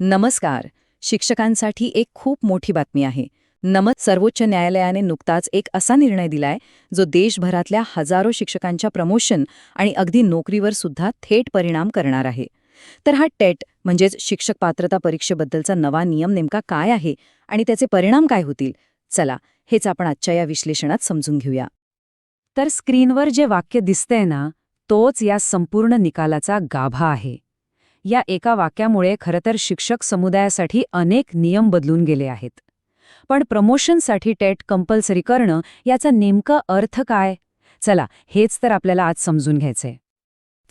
नमस्कार. शिक्षकांसाठी एक खूप मोठी बातमी आहे. नमत सर्वोच्च न्यायालयाने नुकताच एक असा निर्णय दिलाय जो देशभरातल्या हजारो शिक्षकांच्या प्रमोशन आणि अगदी नोकरीवर सुद्धा थेट परिणाम करणार आहे. तर हा टेट म्हणजेच शिक्षक पात्रता परीक्षेबद्दलचा नवा नियम नेमका काय आहे आणि त्याचे परिणाम काय होतील? चला हेच आपण आजच्या या विश्लेषणात समजून घेऊया. तर स्क्रीनवर जे वाक्य दिसतंय ना तोच या संपूर्ण निकालाचा गाभा आहे. या एका वाक्यामुळे खरं तर शिक्षक समुदायासाठी अनेक नियम बदलून गेले आहेत. पण प्रमोशनसाठी टेट कंपल्सरी करणं याचा नेमका अर्थ काय? चला हेच तर आपल्याला आज समजून घ्यायचंय.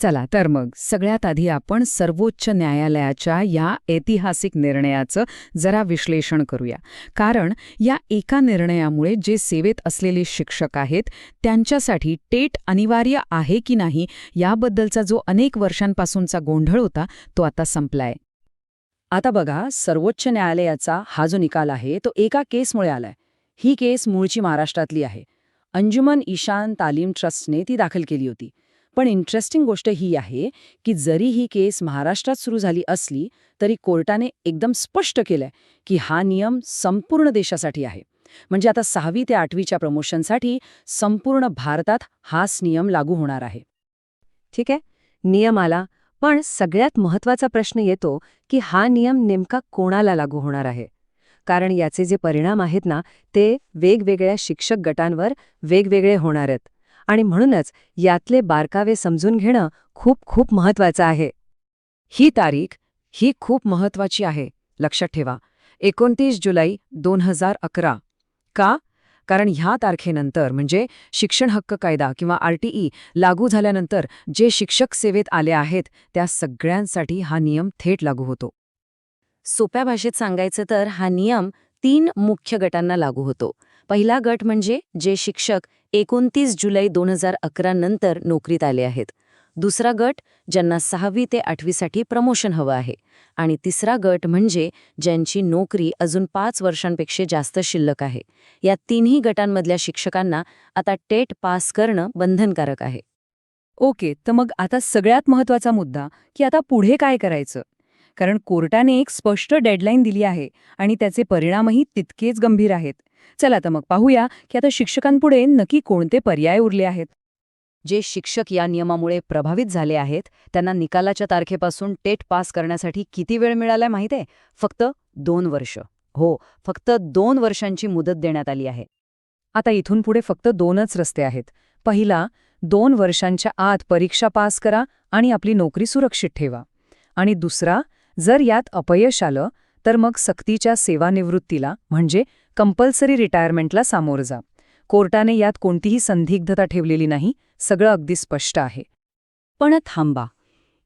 चला तर मग सगळ्यात आधी आपण सर्वोच्च न्यायालयाच्या या ऐतिहासिक निर्णयाचं जरा विश्लेषण करूया. कारण या एका निर्णयामुळे जे सेवेत असलेले शिक्षक आहेत त्यांच्यासाठी टेट अनिवार्य आहे की नाही याबद्दलचा जो अनेक वर्षांपासूनचा गोंधळ होता तो आता संपलाय. आता बघा सर्वोच्च न्यायालयाचा हा जो निकाल आहे तो एका केसमुळे आलाय. ही केस मूळची महाराष्ट्रातली आहे. अंजुमन ईशान तालीम ट्रस्टने ती दाखल केली होती. पण इंटरेस्टिंग गोष्ट ही आहे की जरी ही केस महाराष्ट्रात सुरू झाली असली तरी कोर्टाने एकदम स्पष्ट केलंय की हा नियम संपूर्ण देशासाठी आहे. म्हणजे आता सहावी ते आठवीच्या प्रमोशनसाठी संपूर्ण भारतात हाच नियम लागू होणार आहे. ठीक आहे? नियम आला पण सगळ्यात महत्त्वाचा प्रश्न येतो की हा नियम नेमका कोणाला लागू होणार आहे? कारण याचे जे परिणाम आहेत ना ते वेगवेगळ्या शिक्षक गटांवर वेगवेगळे होणार आहेत. आणि म्हणूनच यातले बारकावे समजून घेणं खूप खूप महत्वाचं आहे. ही तारीख ही खूप महत्वाची आहे लक्षात ठेवा. एकोणतीस जुलै दोन हजार अकरा. का? कारण ह्या तारखेनंतर म्हणजे शिक्षण हक्क कायदा किंवा आरटीई लागू झाल्यानंतर जे शिक्षक सेवेत आले आहेत त्या सगळ्यांसाठी हा नियम थेट लागू होतो. सोप्या भाषेत सांगायचं तर हा नियम तीन मुख्य गटांना लागू होतो. पहिला गट म्हणजे जे शिक्षक एकोणतीस जुलै दोन हजार अकरा नंतर नोकरीत आले आहेत. दुसरा गट ज्यांना सहावी ते आठवीसाठी प्रमोशन हवं आहे. आणि तिसरा गट म्हणजे ज्यांची नोकरी अजून पाच वर्षांपेक्षा जास्त शिल्लक आहे. या तिन्ही गटांमधल्या शिक्षकांना आता टेट पास करणं बंधनकारक आहे. ओके तर मग आता सगळ्यात महत्त्वाचा मुद्दा की आता पुढे काय करायचं? कारण कोर्टाने एक स्पष्ट डेडलाईन दिली आहे आणि त्याचे परिणामही तितकेच गंभीर आहेत. चला तर मग पाहूया की आता शिक्षकांपुढे नक्की कोणते पर्याय उरले आहेत? जे शिक्षक या नियमामुळे प्रभावित झाले आहेत त्यांना निकालाच्या तारखेपासून टेट पास करण्यासाठी किती वेळ मिळालाय माहितीये? फक्त दोन वर्ष. हो फक्त दोन वर्षांची मुदत देण्यात आली आहे. आता इथून पुढे फक्त दोनच रस्ते आहेत. पहिला दोन वर्षांच्या आत परीक्षा पास करा आणि आपली नोकरी सुरक्षित ठेवा. आणि दुसरा जर यात अपयश आलं तर मग सक्तीच्या सेवानिवृत्तीला म्हणजे कंपल्सरी रिटायरमेंटला सामोरं जा. कोर्टाने यात कोणतीही संदिग्धता ठेवलेली नाही सगळं अगदी स्पष्ट आहे. पण थांबा.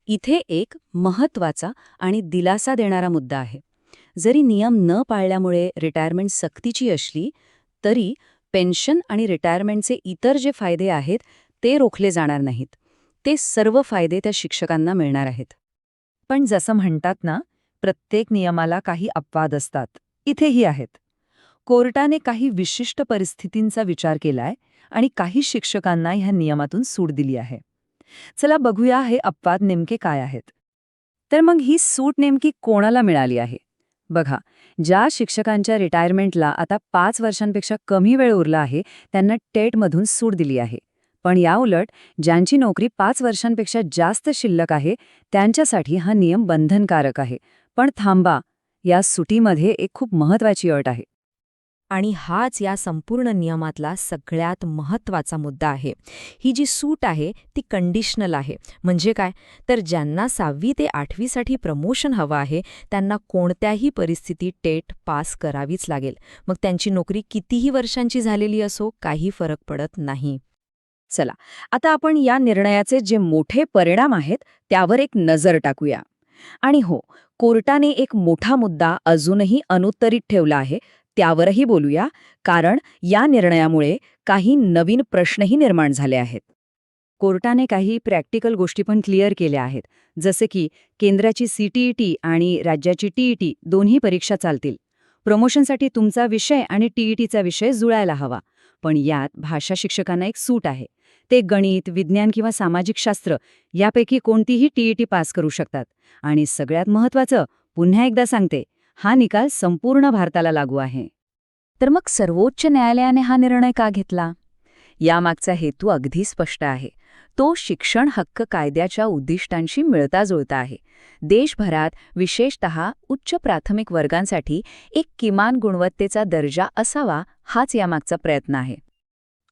इथे एक महत्त्वाचा आणि दिलासा देणारा मुद्दा आहे. जरी नियम न पाळल्यामुळे रिटायरमेंट सक्तीची असली तरी पेन्शन आणि रिटायरमेंटचे इतर जे फायदे आहेत ते रोखले जाणार नाहीत. ते सर्व फायदे त्या शिक्षकांना मिळणार आहेत. पण जसं म्हणतात ना प्रत्येक नियमाला काही अपवाद असतात. इथेही आहेत. कोर्टाने काही विशिष्ट परिस्थितींचा विचार केलाय आणि काही शिक्षकांना ह्या नियमातून सूट दिली आहे. चला बघूया हे अपवाद नेमके काय आहेत. तर मग ही सूट नेमकी कोणाला मिळाली आहे? बघा ज्या शिक्षकांच्या रिटायरमेंटला आता पाच वर्षांपेक्षा कमी वेळ उरला आहे त्यांना टेटमधून सूट दिली आहे. पण याउलट ज्यांची नोकरी पाच वर्षांपेक्षा जास्त शिल्लक आहे त्यांच्यासाठी हा नियम बंधनकारक आहे. पण थांबा या सुटीमध्ये एक खूप महत्वाची अट आहे. आणि हाच या संपूर्ण नियमातला सगळ्यात महत्त्वाचा मुद्दा आहे. ही जी सूट आहे ती कंडिशनल आहे. म्हणजे काय? तर ज्यांना सहावी ते आठवीसाठी प्रमोशन हवं आहे त्यांना कोणत्याही परिस्थितीत टेट पास करावीच लागेल. मग त्यांची नोकरी कितीही वर्षांची झालेली असो काही फरक पडत नाही. चला आता आपण या निर्णयाचे जे मोठे परिणाम आहेत त्यावर एक नजर टाकूया. आणि हो कोर्टाने एक मोठा मुद्दा अजूनही अनुत्तरित ठेवला आहे त्यावरही बोलूया कारण या निर्णयामुळे काही नवीन प्रश्नही निर्माण झाले आहेत. कोर्टाने काही प्रॅक्टिकल गोष्टी पण क्लिअर केल्या आहेत जसे की केंद्राची सीटीईटी आणि राज्याची टीईटी दोन्ही परीक्षा चालतील. प्रमोशनसाठी तुमचा विषय आणि टीईटीचा विषय जुळायला हवा. पण यात भाषा शिक्षकांना एक सूट आहे. ते गणित विज्ञान किंवा सामाजिक शास्त्र यापैकी कोणतीही टीईटी पास करू शकतात. आणि सगळ्यात महत्त्वाचं पुन्हा एकदा सांगते हा निकाल संपूर्ण भारताला लागू आहे. तर मग सर्वोच्च न्यायालयाने हा निर्णय का घेतला? यामागचा हेतू अगदी स्पष्ट आहे. तो शिक्षण हक्क कायद्याच्या उद्दिष्टांशी मिळता जुळता आहे. देशभरात विशेषत उच्च प्राथमिक वर्गांसाठी एक किमान गुणवत्तेचा दर्जा असावा हाच यामागचा प्रयत्न आहे.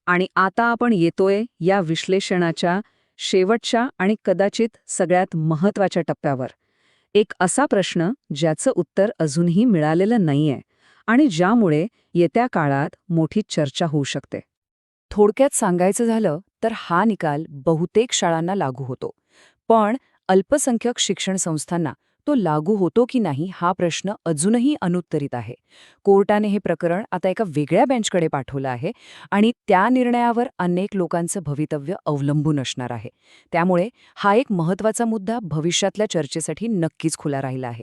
आणि आता आपण येतोय या विश्लेषणाच्या शेवटच्या आणि कदाचित सगळ्यात महत्त्वाच्या टप्प्यावर. एक असा प्रश्न ज्याचं उत्तर अजूनही मिळालेलं नाहीये आणि ज्यामुळे येत्या काळात मोठी चर्चा होऊ शकते. थोडक्यात सांगायचं झालं तर हा निकाल बहुतेक शाळांना लागू होतो. पण अल्पसंख्यक शिक्षण संस्थांना तो लागू होतो की नाही हा प्रश्न अजूनही अनुत्तरित आहे. कोर्टाने हे प्रकरण आता एका वेगळ्या बेंचकडे पाठवलं आहे आणि त्या निर्णयावर अनेक लोकांचं भवितव्य अवलंबून असणार आहे. त्यामुळे हा एक महत्त्वाचा मुद्दा भविष्यातल्या चर्चेसाठी नक्कीच खुला राहिला आहे.